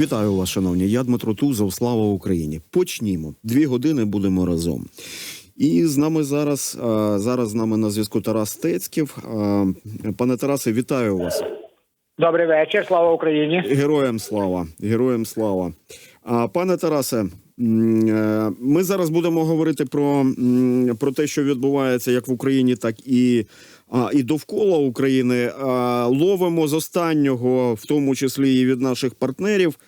Вітаю вас, шановні. Я Дмитро Тузов. Слава Україні. Почнімо. Дві години будемо разом. І з нами зараз зараз з нами на зв'язку Тарас Стецьків. Пане Тарасе, вітаю вас. Добрий вечір, слава Україні. Героям слава, героям слава. Пане Тарасе, е, ми зараз будемо говорити про, про те, що відбувається як в Україні, так і, і довкола України. Ловимо з останнього, в тому числі і від наших партнерів,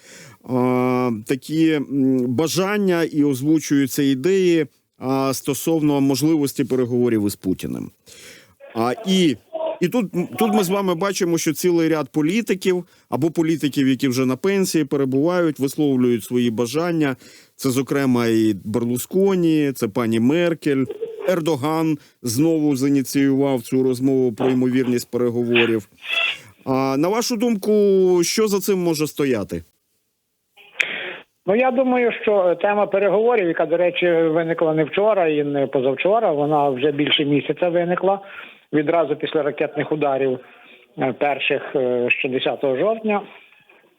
такі бажання і озвучуються ідеї стосовно можливості переговорів із Путіним. І, і тут, тут ми з вами бачимо, що цілий ряд політиків або політиків, які вже на пенсії перебувають, висловлюють свої бажання. Це, зокрема, і Берлусконі, це пані Меркель. Ердоган знову зініціював цю розмову про ймовірність переговорів. А на вашу думку, що за цим може стояти? Ну я думаю, що тема переговорів, яка, до речі, виникла не вчора і не позавчора, вона вже більше місяця виникла відразу після ракетних ударів е, перших е, ще 10 жовтня.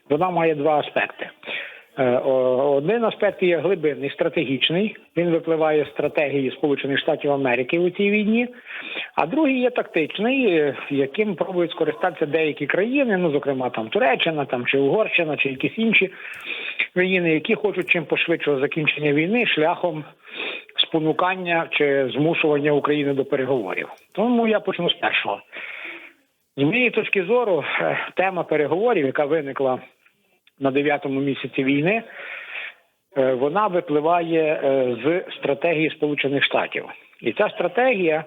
Вона має два аспекти. Е, Один аспект є глибинний, стратегічний. Він випливає з стратегії Сполучених Штатів Америки у цій війні. А другий є тактичний, е, яким пробують скористатися деякі країни, ну зокрема там Туреччина, там чи Угорщина, чи якісь інші країни, які хочуть чим пошвидшого закінчення війни шляхом спонукання чи змушування України до переговорів. Тому я почну з першого. З моєї точки зору, е, тема переговорів, яка виникла на дев'ятому місяці війни, е, вона випливає е, з стратегії Сполучених Штатів. І ця стратегія,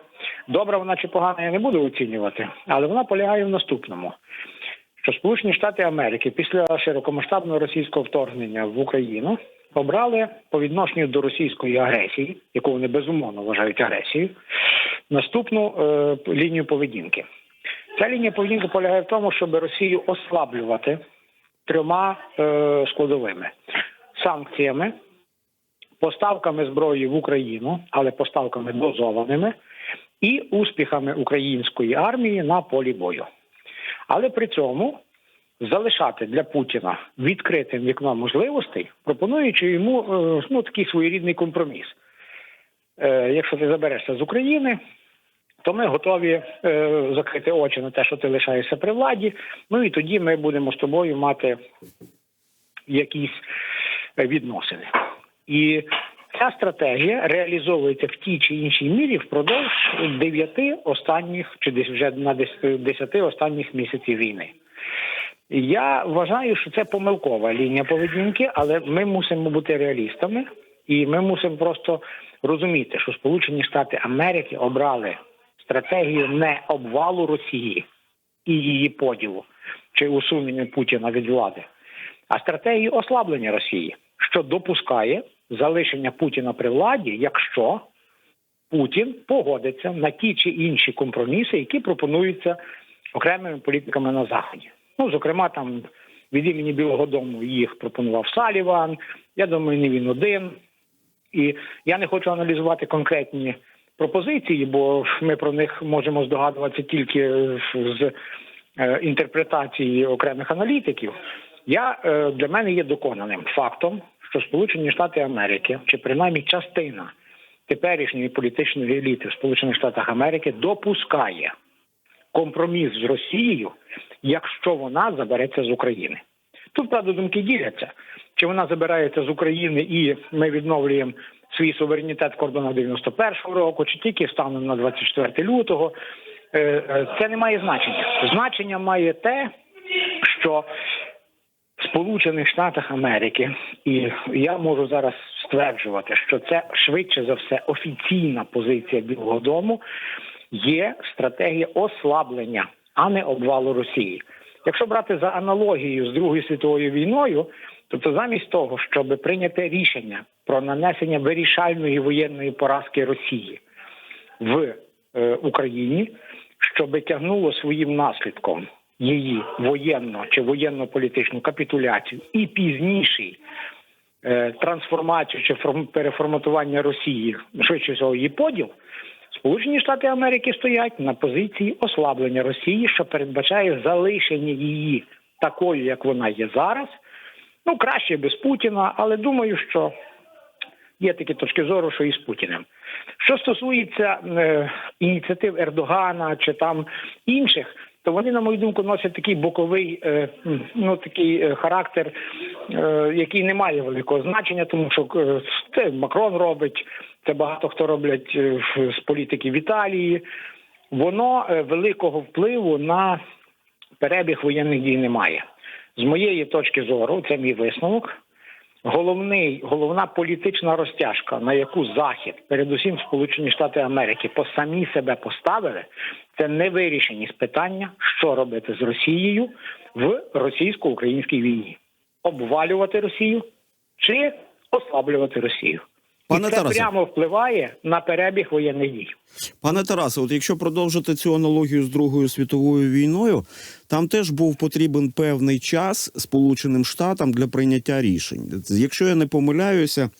добра вона чи погана, я не буду оцінювати, але вона полягає в наступному. Що Сполучені Штати Америки після широкомасштабного російського вторгнення в Україну обрали по відношенню до російської агресії, яку вони безумовно вважають агресією, наступну е, лінію поведінки. Ця лінія поведінки полягає в тому, щоб Росію ослаблювати трьома е, складовими санкціями, поставками зброї в Україну, але поставками дозованими, і успіхами української армії на полі бою. Але при цьому залишати для Путіна відкритим вікно можливостей, пропонуючи йому е, ну, такий своєрідний компроміс. Е, Якщо ти заберешся з України, то ми готові е, закрити очі на те, що ти лишаєшся при владі. Ну і тоді ми будемо з тобою мати якісь е, відносини. І ця стратегія реалізовується в тій чи іншій мірі впродовж дев'яти останніх чи десь вже на дес- десяти останніх місяців війни. Я вважаю, що це помилкова лінія поведінки, але ми мусимо бути реалістами, і ми мусимо просто розуміти, що Сполучені Штати Америки обрали стратегію не обвалу Росії і її поділу чи усунення Путіна від влади, а стратегію ослаблення Росії, що допускає залишення Путіна при владі, якщо Путін погодиться на ті чи інші компроміси, які пропонуються окремими політиками на заході. Ну, зокрема, там від імені Білого Дому їх пропонував Саліван. Я думаю, не він один. І я не хочу аналізувати конкретні пропозиції, бо ми про них можемо здогадуватися тільки з е, інтерпретації окремих аналітиків. Я е, для мене є доконаним фактом, що Сполучені Штати Америки, чи принаймні частина теперішньої політичної еліти в Сполучених Штатах Америки допускає компроміс з Росією, якщо вона забереться з України. Тут правда думки діляться. Чи вона забирається з України і ми відновлюємо свій суверенітет в кордонах 91-го року, чи тільки станом на 24 лютого. Е, е, Це не має значення. Значення має те, що в Сполучених Штатах Америки, і я можу зараз стверджувати, що це швидше за все офіційна позиція Білого Дому, є стратегія ослаблення, а не обвалу Росії. Якщо брати за аналогією з Другою світовою війною, тобто замість того, щоб прийняти рішення про нанесення вирішальної воєнної поразки Росії в е, Україні, щоб тягнуло своїм наслідком її воєнну чи воєнно-політичну капітуляцію і пізніший е, трансформацію чи форм- переформатування Росії, швидше всього її поділ, Сполучені Штати Америки стоять на позиції ослаблення Росії, що передбачає залишення її такою, як вона є зараз, Ну, краще без Путіна, але думаю, що є такі точки зору, що і з Путіним. Що стосується е, ініціатив Ердогана чи там інших, то вони, на мою думку, носять такий боковий е, ну, такий е, характер, е, який не має великого значення, тому що е, це Макрон робить, це багато хто роблять е, з в Італії. Воно е, великого впливу на перебіг воєнних дій немає. З моєї точки зору, це мій висновок. Головний, головна політична розтяжка, на яку Захід, передусім Сполучені Штати Америки, по самі себе поставили, це невирішеність питання, що робити з Росією в російсько-українській війні: обвалювати Росію чи ослаблювати Росію. Пане І це Тарасе. прямо впливає на перебіг воєнних дій. Пане Тарасе, от якщо продовжити цю аналогію з Другою світовою війною, там теж був потрібен певний час Сполученим Штатам для прийняття рішень. Якщо я не помиляюся,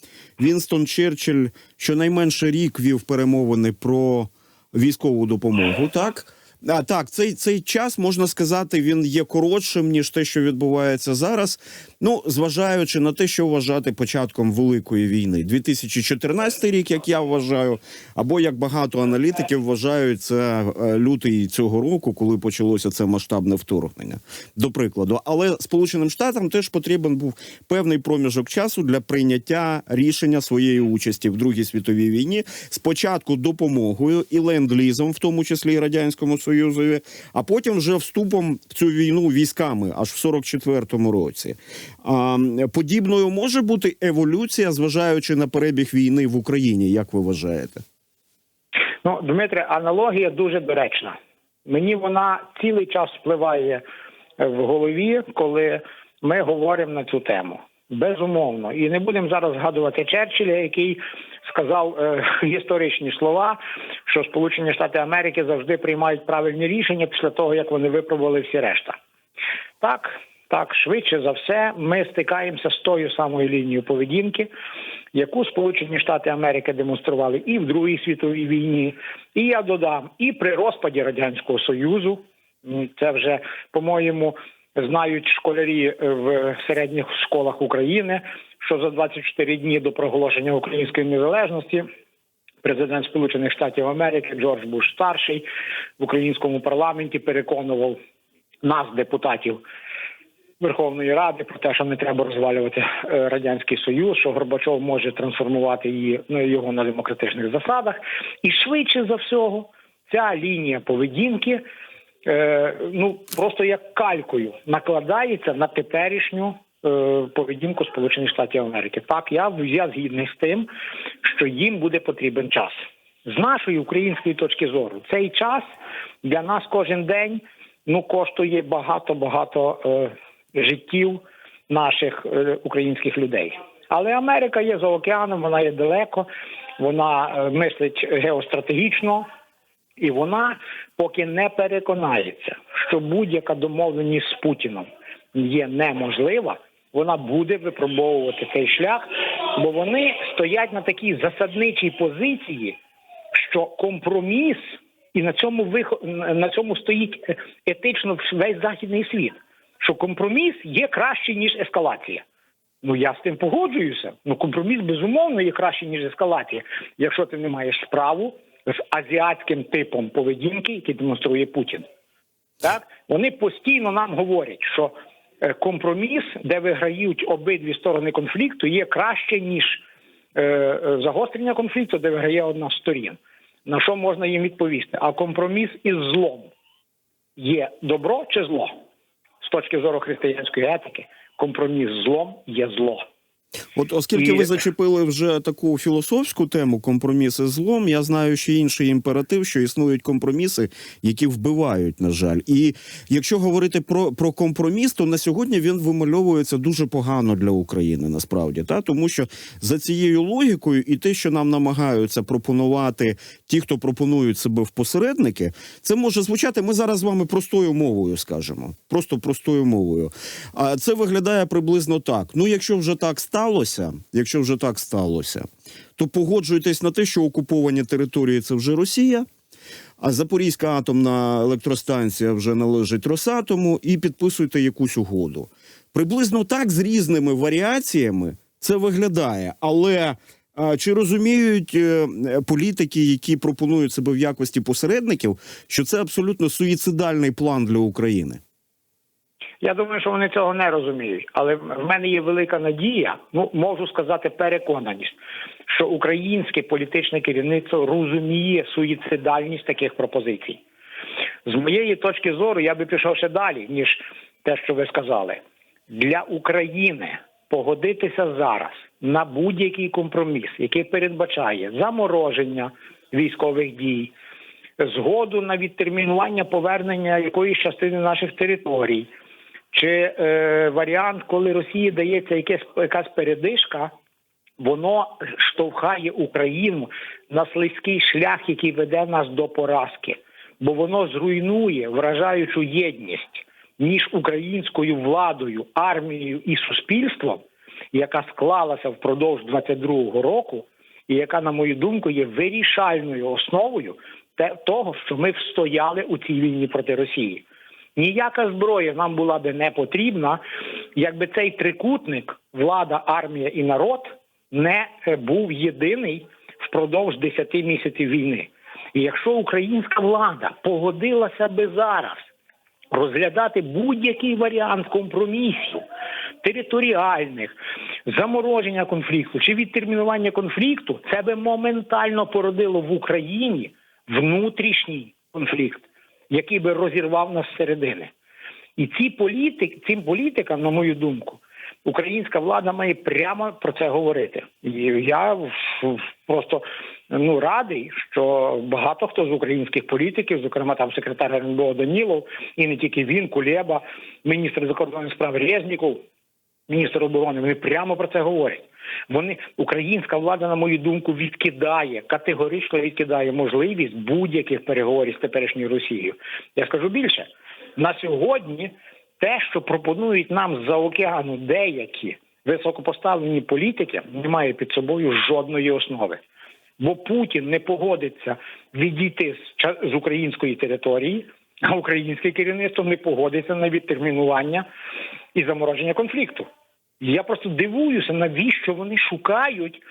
Вінстон Черчилль щонайменше рік вів перемовини про військову допомогу. Так. А так, цей, цей час можна сказати, він є коротшим ніж те, що відбувається зараз. Ну, зважаючи на те, що вважати початком великої війни, 2014 рік, як я вважаю, або як багато аналітиків вважають, це е, лютий цього року, коли почалося це масштабне вторгнення. До прикладу, але Сполученим Штатам теж потрібен був певний проміжок часу для прийняття рішення своєї участі в Другій світовій війні. Спочатку допомогою і ленд-лізом, в тому числі і радянському союзові, а потім вже вступом в цю війну військами, аж в 44-му році. А, подібною може бути еволюція, зважаючи на перебіг війни в Україні, як ви вважаєте? Ну, Дмитре, аналогія дуже доречна. Мені вона цілий час впливає е, в голові, коли ми говоримо на цю тему. Безумовно. І не будемо зараз згадувати Черчилля, який сказав е, історичні слова, що Сполучені Штати Америки завжди приймають правильні рішення після того, як вони випробували всі решта. Так, так, швидше за все, ми стикаємося з тою самою лінією поведінки, яку Сполучені Штати Америки демонстрували і в Другій світовій війні, і я додам, і при розпаді Радянського Союзу. Це вже, по-моєму, знають школярі е, в середніх школах України, що за 24 дні до проголошення української незалежності президент Сполучених Штатів Америки Джордж Буш старший в українському парламенті переконував нас, депутатів Верховної Ради, про те, що не треба розвалювати е, радянський союз, що Горбачов може трансформувати її ну, його на демократичних засадах, і швидше за всього ця лінія поведінки. е, Ну просто як калькою накладається на теперішню поведінку Сполучених Штатів Америки. Так, я, я згідний з тим, що їм буде потрібен час. З нашої української точки зору, цей час для нас кожен день ну коштує багато багато е, життів наших е, українських людей. Але Америка є за океаном, вона є далеко, вона е, мислить геостратегічно, і вона поки не переконається, що будь-яка домовленість з Путіном є неможлива, вона буде випробовувати цей шлях, бо вони стоять на такій засадничій позиції, що компроміс, і на цьому вих... на цьому стоїть етично весь західний світ, що компроміс є краще ніж ескалація. Ну я з тим погоджуюся. Ну компроміс безумовно є краще ніж ескалація, якщо ти не маєш справу з азіатським типом поведінки, який демонструє Путін. Так вони постійно нам говорять, що компроміс, де виграють обидві сторони конфлікту, є краще ніж е, е, загострення конфлікту, де виграє одна з сторін. На що можна їм відповісти? А компроміс із злом є добро чи зло? З точки зору християнської етики, компроміс з злом є зло. От оскільки І- ви зачепили вже таку філософську тему компроміси з злом, я знаю ще інший імператив, що існують компроміси, які вбивають, на жаль. І якщо говорити про, про компроміс, то на сьогодні він вимальовується дуже погано для України, насправді, та тому що за цією логікою і те, що нам намагаються пропонувати ті, хто пропонують себе в посередники, це може звучати. Ми зараз з вами простою мовою скажемо, просто простою мовою. А це виглядає приблизно так. Ну, якщо вже так сталося, якщо вже так сталося, то погоджуйтесь на те, що окуповані території це вже Росія. А Запорізька атомна електростанція вже належить Росатому, і підписуйте якусь угоду. Приблизно так з різними варіаціями це виглядає. Але а, чи розуміють е, е, політики, які пропонують себе в якості посередників, що це абсолютно суїцидальний план для України? Я думаю, що вони цього не розуміють. Але в мене є велика надія, ну можу сказати, переконаність, що українське політичне керівництво розуміє суїцидальність таких пропозицій. З моєї точки зору, я би пішов ще далі, ніж те, що ви сказали. Для України погодитися зараз на будь-який компроміс, який передбачає замороження військових дій, згоду на відтермінування повернення якоїсь частини наших територій, чи е, варіант, коли Росії дається якась, якась передишка, воно штовхає Україну на слизький шлях, який веде нас до поразки, бо воно зруйнує вражаючу єдність між українською владою, армією і суспільством, яка склалася впродовж 22-го року, і яка, на мою думку, є вирішальною основою того, що ми встояли у цій війні проти Росії. Ніяка зброя нам була би не потрібна, якби цей трикутник влада, армія і народ не був єдиний впродовж 10 місяців війни. І якщо українська влада погодилася би зараз розглядати будь-який варіант компромісів територіальних, замороження конфлікту чи відтермінування конфлікту, це би моментально породило в Україні внутрішній конфлікт, який би розірвав нас зсередини. І ці політик, цим політикам, на мою думку, українська влада має прямо про це говорити. І я просто ну радий, що багато хто з українських політиків, зокрема там секретар РНБО Данілов, і не тільки він, Кулєба, міністр закордонних справ Резніков, міністр оборони, вони прямо про це говорять. Вони українська влада, на мою думку, відкидає категорично відкидає можливість будь-яких переговорів з теперішньою Росією. Я скажу більше на сьогодні. Те, що пропонують нам з-за океану деякі високопоставлені політики, не має під собою жодної основи. Бо Путін не погодиться відійти з української території, а українське керівництво не погодиться на відтермінування і замороження конфлікту. Я просто дивуюся, навіщо вони шукають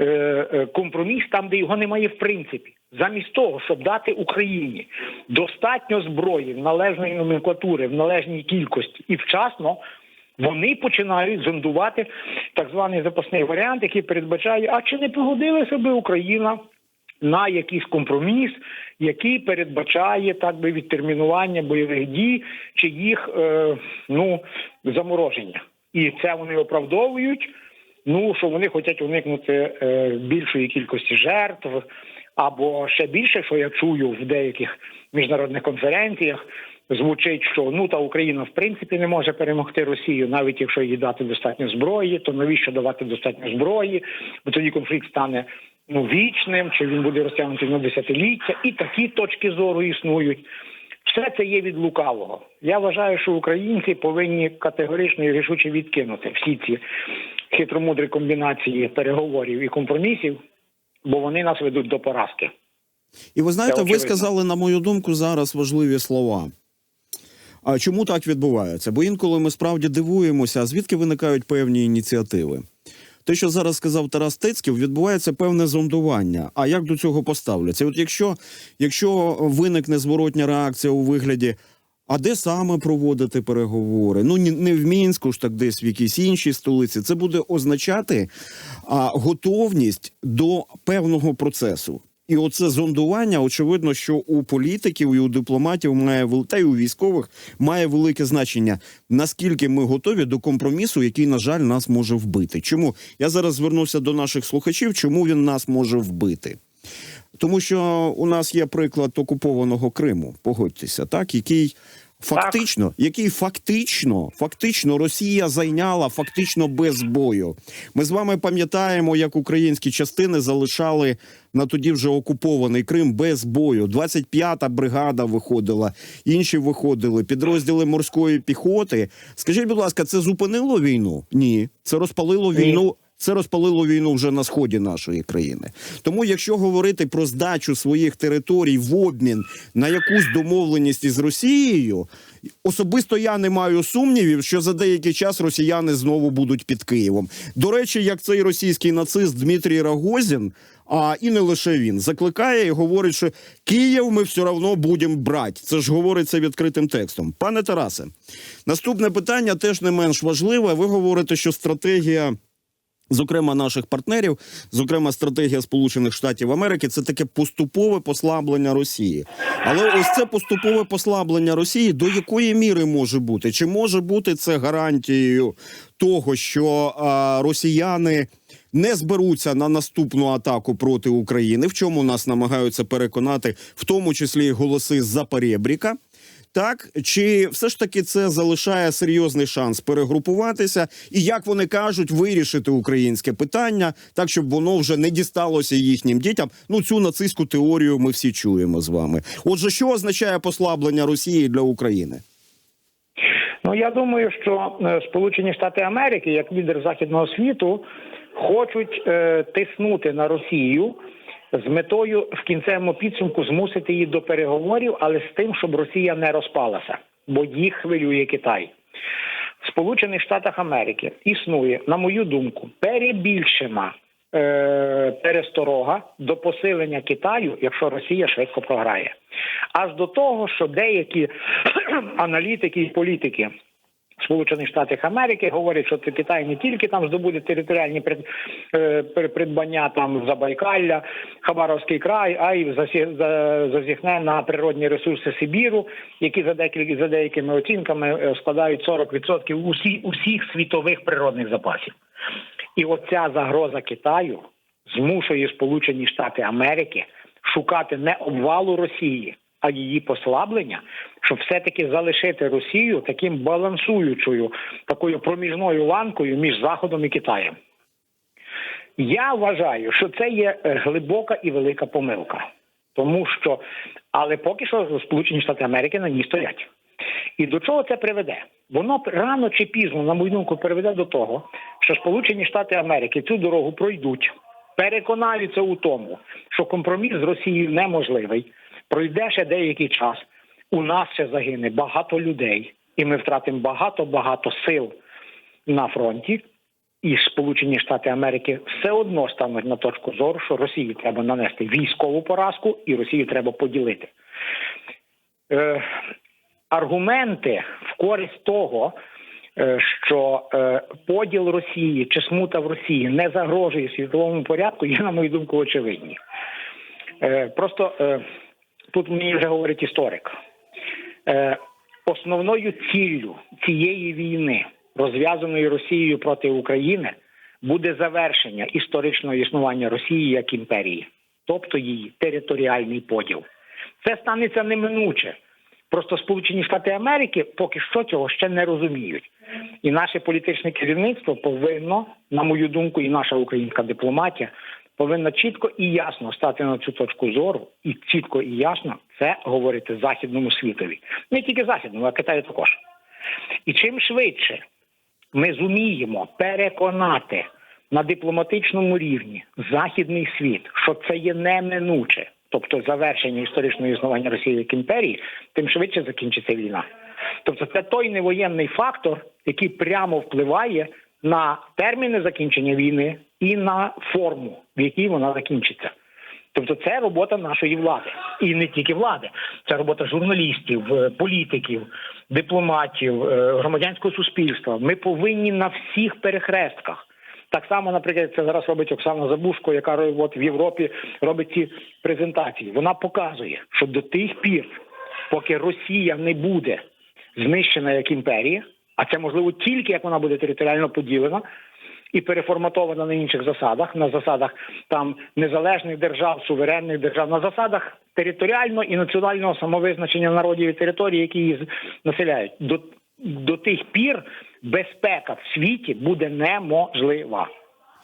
е, е, компроміс там, де його немає в принципі. Замість того, щоб дати Україні достатньо зброї, в належної номенклатури, в належній кількості і вчасно, вони починають зондувати так званий запасний варіант, який передбачає, а чи не погодилася би Україна на якийсь компроміс, який передбачає так би відтермінування бойових дій чи їх е, ну замороження, і це вони оправдовують. Ну що вони хочуть уникнути е, більшої кількості жертв, або ще більше, що я чую в деяких міжнародних конференціях. Звучить, що ну та Україна в принципі не може перемогти Росію, навіть якщо їй дати достатньо зброї, то навіщо давати достатньо зброї? Бо тоді конфлікт стане ну вічним, чи він буде розтягнутий на десятиліття, і такі точки зору існують. Все це є від лукавого. Я вважаю, що українці повинні категорично і рішуче відкинути всі ці хитромудрі комбінації переговорів і компромісів, бо вони нас ведуть до поразки. І ви знаєте, ви сказали, на мою думку, зараз важливі слова. А чому так відбувається? Бо інколи ми справді дивуємося, звідки виникають певні ініціативи. Те, що зараз сказав Тарас Тецьків, відбувається певне зондування. А як до цього поставляться? От якщо, якщо виникне зворотня реакція у вигляді, а де саме проводити переговори? Ну не в мінську ж так, десь в якійсь іншій столиці. Це буде означати а, готовність до певного процесу. І оце зондування, очевидно, що у політиків і у дипломатів має та й у військових має велике значення. Наскільки ми готові до компромісу, який, на жаль, нас може вбити. Чому я зараз звернувся до наших слухачів? Чому він нас може вбити? Тому що у нас є приклад окупованого Криму, погодьтеся, так який фактично, який фактично, фактично Росія зайняла фактично без бою. Ми з вами пам'ятаємо, як українські частини залишали на тоді вже окупований Крим без бою. 25-та бригада виходила, інші виходили, підрозділи морської піхоти. Скажіть, будь ласка, це зупинило війну? Ні, це розпалило Ні. війну. Це розпалило війну вже на сході нашої країни. Тому, якщо говорити про здачу своїх територій в обмін на якусь домовленість із Росією, особисто я не маю сумнівів, що за деякий час росіяни знову будуть під Києвом. До речі, як цей російський нацист Дмитрій Рогозін, а і не лише він закликає і говорить, що Київ ми все одно будемо брати. Це ж говориться відкритим текстом. Пане Тарасе, наступне питання теж не менш важливе. Ви говорите, що стратегія. Зокрема, наших партнерів, зокрема, стратегія Сполучених Штатів Америки, це таке поступове послаблення Росії. Але ось це поступове послаблення Росії до якої міри може бути? Чи може бути це гарантією того, що а, росіяни не зберуться на наступну атаку проти України, в чому нас намагаються переконати, в тому числі голоси з Запорєбріка? Так чи все ж таки це залишає серйозний шанс перегрупуватися і, як вони кажуть, вирішити українське питання так, щоб воно вже не дісталося їхнім дітям? Ну цю нацистську теорію ми всі чуємо з вами. Отже, що означає послаблення Росії для України? Ну я думаю, що е, Сполучені Штати Америки, як лідер західного світу, хочуть е, тиснути на Росію з метою в кінцевому підсумку змусити її до переговорів, але з тим, щоб Росія не розпалася, бо їх хвилює Китай. В Сполучених Штатах Америки існує, на мою думку, перебільшена е, пересторога до посилення Китаю, якщо Росія швидко програє. Аж до того, що деякі аналітики і політики Сполучених Штатів Америки говорять, що це Китай не тільки там здобуде територіальні е, при- придбання там Забайкалля, Хабаровський край, а й зазіхне на природні ресурси Сибіру, які за деякі за деякими оцінками е, складають 40% усі, усіх світових природних запасів. І оця загроза Китаю змушує Сполучені Штати Америки шукати не обвалу Росії, а її послаблення, щоб все-таки залишити Росію таким балансуючою, такою проміжною ланкою між Заходом і Китаєм. Я вважаю, що це є е, глибока і велика помилка, тому що, але поки що Сполучені Штати Америки на ній стоять. І до чого це приведе? Воно рано чи пізно, на мою думку, приведе до того, що Сполучені Штати Америки цю дорогу пройдуть, переконаються у тому, що компроміс з Росією неможливий. Пройде ще деякий час. У нас ще загине багато людей, і ми втратимо багато-багато сил на фронті. І Сполучені Штати Америки все одно стануть на точку зору, що Росії треба нанести військову поразку, і Росію треба поділити. Е, аргументи в користь того, е, що е, поділ Росії чи смута в Росії не загрожує світовому порядку, є, на мою думку, очевидні. Е, Просто тут мені вже говорить історик. Е, Основною ціллю цієї війни, розв'язаної Росією проти України, буде завершення історичного існування Росії як імперії, тобто її територіальний поділ. Це станеться неминуче. Просто Сполучені Штати Америки поки що цього ще не розуміють. І наше політичне керівництво повинно, на мою думку, і наша українська дипломатія повинна чітко і ясно стати на цю точку зору, і чітко і ясно це говорити західному світові, не тільки західному, а Китаю також. І чим швидше ми зуміємо переконати на дипломатичному рівні західний світ, що це є неминуче, тобто завершення історичного існування Росії як імперії, тим швидше закінчиться війна. Тобто, це той невоєнний фактор, який прямо впливає на терміни закінчення війни і на форму, в якій вона закінчиться. Тобто це робота нашої влади, і не тільки влади, це робота журналістів, е, політиків, дипломатів, е, громадянського суспільства. Ми повинні на всіх перехрестках. Так само, наприклад, це зараз робить Оксана Забушко, яка от в Європі робить ці презентації. Вона показує, що до тих пір, поки Росія не буде знищена як імперія, а це можливо тільки як вона буде територіально поділена і переформатована на інших засадах, на засадах там незалежних держав, суверенних держав, на засадах територіального і національного самовизначення народів і територій, які її населяють. До, до тих пір безпека в світі буде неможлива.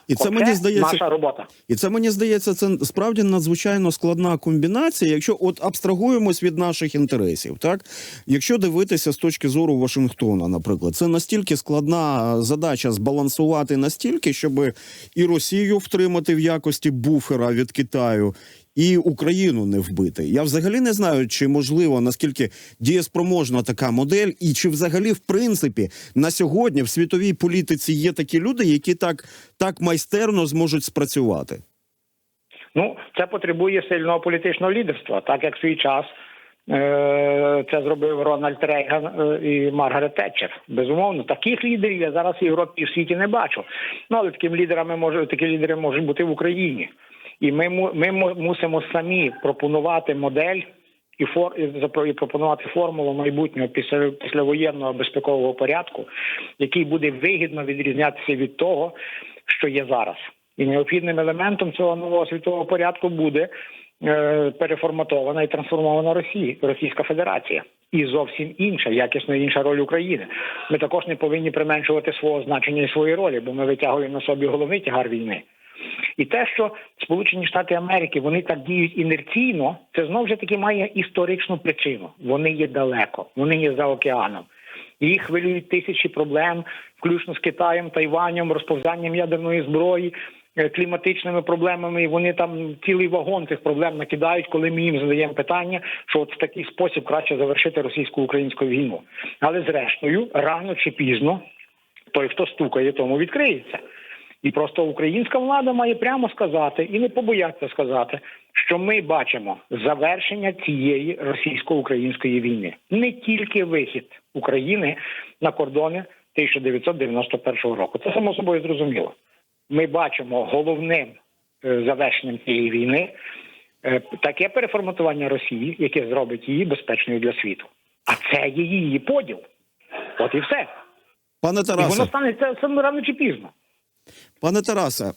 І це Оце мені здається, наша робота. І це мені здається, це справді надзвичайно складна комбінація. Якщо от абстрагуємось від наших інтересів, так якщо дивитися з точки зору Вашингтона, наприклад, це настільки складна задача збалансувати настільки, щоб і Росію втримати в якості буфера від Китаю. І Україну не вбити. Я взагалі не знаю, чи можливо наскільки дієспроможна така модель, і чи взагалі, в принципі, на сьогодні в світовій політиці є такі люди, які так, так майстерно зможуть спрацювати. Ну, це потребує сильного політичного лідерства, так як в свій час е- це зробив Рональд Рейган е- і Маргарет Тетчер. Безумовно, таких лідерів я зараз в Європі і в світі не бачу. Ну але такими лідерами може такі лідери можуть бути в Україні, і ми ми му- мусимо самі пропонувати модель. І фор і пропонувати формулу майбутнього після післявоєнного безпекового порядку, який буде вигідно відрізнятися від того, що є зараз. І необхідним елементом цього нового світового порядку буде е, переформатована і трансформована Росія, Російська Федерація. І зовсім інша, якісно інша роль України. Ми також не повинні применшувати свого значення і свої ролі, бо ми витягуємо на собі головний тягар війни. І те, що Сполучені Штати Америки вони так діють інерційно, це знову ж таки має історичну причину. Вони є далеко, вони є за океаном. Їх хвилюють тисячі проблем, включно з Китаєм, Тайванем, розповзанням ядерної зброї, е, кліматичними проблемами. І вони там цілий вагон цих проблем накидають, коли ми їм задаємо питання, що от в такий спосіб краще завершити російсько-українську війну. Але зрештою, рано чи пізно, той, хто стукає, тому відкриється. І просто українська влада має прямо сказати і не побояться сказати, що ми бачимо завершення цієї російсько-української війни, не тільки вихід України на кордони 1991 року. Це само собою зрозуміло. Ми бачимо головним е, завершенням цієї війни е, таке переформатування Росії, яке зробить її безпечною для світу. А це є її поділ. От і все. Пане І Тарасе, воно станеться саме рано чи пізно. Пане Тарасе,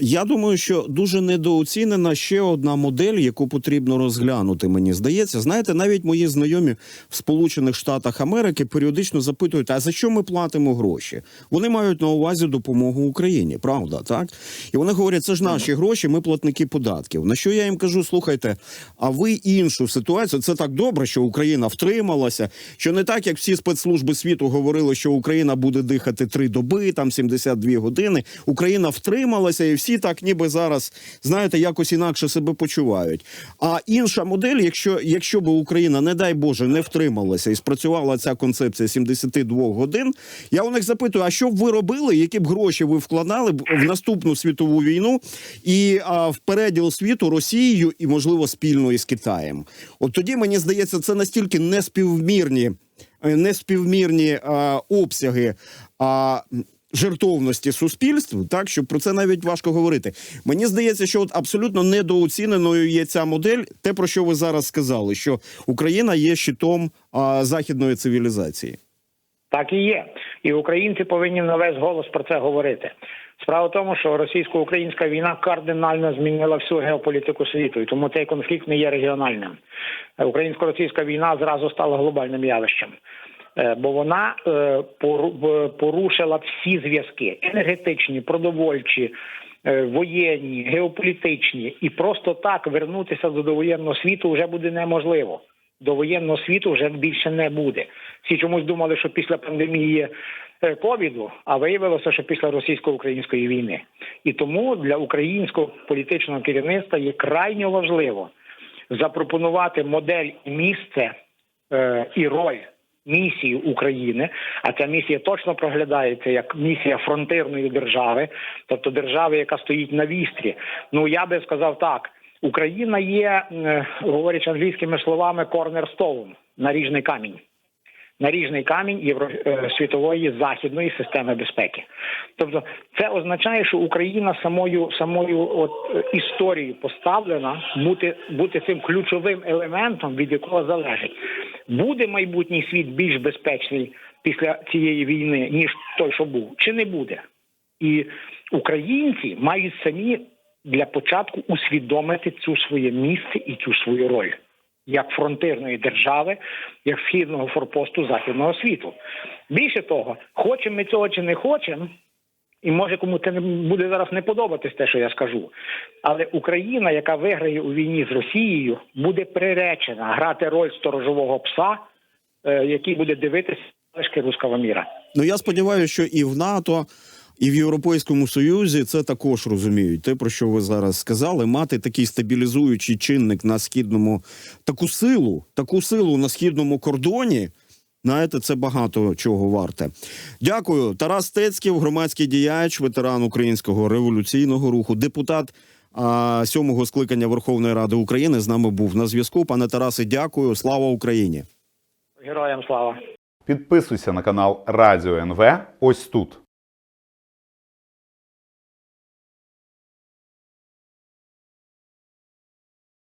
я думаю, що дуже недооцінена ще одна модель, яку потрібно розглянути. Мені здається, знаєте, навіть мої знайомі в Сполучених Штатах Америки періодично запитують: а за що ми платимо гроші? Вони мають на увазі допомогу Україні, правда, так? І вони говорять, це ж наші гроші, ми платники податків. На що я їм кажу: слухайте, а ви іншу ситуацію? Це так добре, що Україна втрималася, що не так, як всі спецслужби світу говорили, що Україна буде дихати три доби, там 72 години. Україна втрималася, і всі так, ніби зараз, знаєте, якось інакше себе почувають. А інша модель, якщо, якщо би Україна, не дай Боже, не втрималася і спрацювала ця концепція 72 годин, я у них запитую: а що б ви робили, які б гроші ви вкладали б в наступну світову війну і а, в переділ світу Росією і, можливо, спільно із Китаєм? От тоді мені здається, це настільки неспівмірні, е, неспівмірні а, обсяги. А, жертовності суспільств, так що про це навіть важко говорити. Мені здається, що от абсолютно недооціненою є ця модель, те про що ви зараз сказали, що Україна є щитом а, західної цивілізації. Так і є. І українці повинні на весь голос про це говорити. Справа в тому, що російсько-українська війна кардинально змінила всю геополітику світу, і тому цей конфлікт не є регіональним. Українсько-російська війна зразу стала глобальним явищем, бо вона е, порушила всі зв'язки: енергетичні, продовольчі, е, воєнні, геополітичні, і просто так вернутися до довоєнного світу вже буде неможливо. До воєнного світу вже більше не буде. Всі чомусь думали, що після пандемії е, ковіду, а виявилося, що після російсько-української війни. І тому для українського політичного керівництва є крайньо важливо запропонувати модель місце е, і роль місії України. А ця місія точно проглядається як місія фронтирної держави, тобто держави, яка стоїть на вістрі. Ну я би сказав так: Україна є, е, говорячи англійськими словами, корнерстоун наріжний камінь. Наріжний камінь євро е, світової західної системи безпеки. Тобто, це означає, що Україна самою самою от е, історією поставлена бути бути цим ключовим елементом, від якого залежить, буде майбутній світ більш безпечний після цієї війни, ніж той, що був, чи не буде. І українці мають самі для початку усвідомити цю своє місце і цю свою роль як фронтирної держави, як східного форпосту західного світу. Більше того, хочемо ми цього чи не хочемо, І може кому це не буде зараз не подобатись те, що я скажу. Але Україна, яка виграє у війні з Росією, буде приречена грати роль сторожового пса, е, який буде дивитися лишки руського міра. Ну я сподіваюся, що і в НАТО, і в Європейському Союзі це також розуміють. Те, про що ви зараз сказали, мати такий стабілізуючий чинник на східному таку силу, таку силу на східному кордоні. Знаєте, це багато чого варте. Дякую. Тарас Стецьків, громадський діяч, ветеран українського революційного руху, депутат а, сьомого скликання Верховної Ради України. З нами був на зв'язку. Пане Тарасе, дякую. Слава Україні. Героям слава! Підписуйся на канал Радіо НВ ось тут.